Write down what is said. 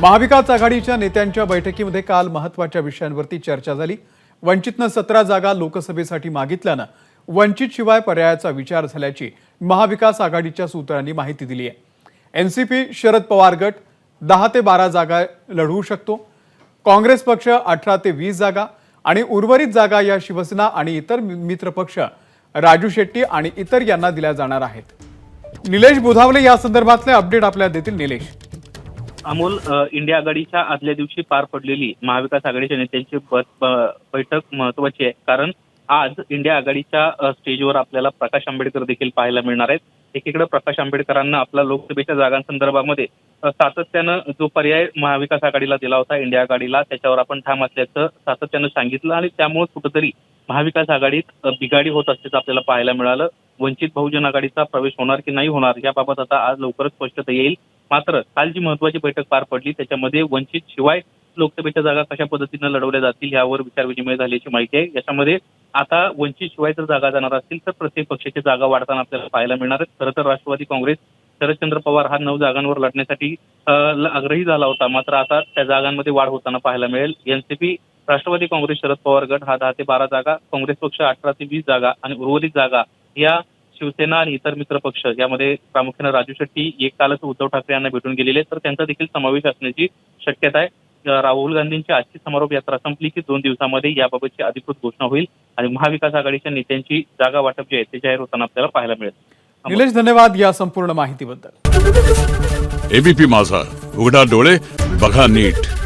महाविकास आघाडीच्या नेत्यांच्या बैठकीमध्ये काल महत्त्वाच्या विषयांवरती चर्चा झाली. वंचितनं सतरा जागा लोकसभेसाठी मागितल्यानं वंचित शिवाय पर्यायाचा विचार झाल्याची महाविकास आघाडीच्या सूत्रांनी माहिती दिली आहे. एनसीपी शरद पवार गट दहा ते बारा जागा लढवू शकतो. काँग्रेस पक्ष अठरा ते वीस जागा आणि उर्वरित जागा या शिवसेना आणि इतर मित्रपक्ष राजू शेट्टी आणि इतर यांना दिल्या जाणार आहेत. निलेश बुधावले या संदर्भातले अपडेट आपल्याला देतील निलेश. अमोल इंडिया आघाडीच्या आदल्या दिवशी पार पडलेली महाविकास आघाडीच्या नेत्यांची बैठक महत्वाची आहे. कारण आज इंडिया आघाडीच्या स्टेजवर आपल्याला प्रकाश आंबेडकर देखील पाहायला मिळणार आहेत. एकीकडे प्रकाश आंबेडकरांना आपला लोकसभेच्या जागांसंदर्भामध्ये सातत्यानं जो पर्याय महाविकास आघाडीला दिला होता इंडिया आघाडीला त्याच्यावर आपण ठाम असल्याचं सातत्यानं सांगितलं आणि त्यामुळे कुठंतरी महाविकास आघाडीत बिघाडी होत असल्याचं आपल्याला पाहायला मिळालं. वंचित बहुजन आघाडीचा प्रवेश होणार की नाही होणार याबाबत आता आज लवकरच स्पष्टता येईल. मात्र काल जी महत्वाची बैठक पार पडली. त्याच्यामध्ये वंचित शिवाय लोकसभेच्या जागा कशा पद्धतीनं लढवल्या जातील यावर विचारविनिमय झाल्याची माहिती आहे. याच्यामध्ये आता वंचित शिवाय जर जागा जाणार असतील तर प्रत्येक पक्षाची जागा वाढताना आपल्याला पाहायला मिळणार आहेत खरं तर राष्ट्रवादी काँग्रेस शरदचंद्र पवार हा नऊ जागांवर लढण्यासाठी आग्रही झाला होता. मात्र आता त्या जागांमध्ये वाढ होताना पाहायला मिळेल. एनसीपी राष्ट्रवादी काँग्रेस शरद पवार गट हा दहा ते बारा जागा काँग्रेस पक्ष अठरा ते वीस जागा आणि उर्वरित जागा या शिवसेना आणि इतर मित्र पक्ष यामध्ये प्रामुख्यानं राजू शेट्टी एक कालच उद्धव ठाकरे यांना भेटून गेलेले आहेत, तर त्यांचा देखील समावेश असण्याची शक्यता आहे. राहुल गांधींची आजची समारोप यात्रा संपली की दोन दिवसामध्ये याबाबतची अधिकृत घोषणा होईल आणि महाविकास आघाडीच्या नेत्यांची जागा वाटप जे आहे ते जाहीर होताना आपल्याला पाहायला मिळेल. निलेश धन्यवाद या संपूर्ण माहितीबद्दल. एबीपी माझा उघडा डोळे बघा नीट.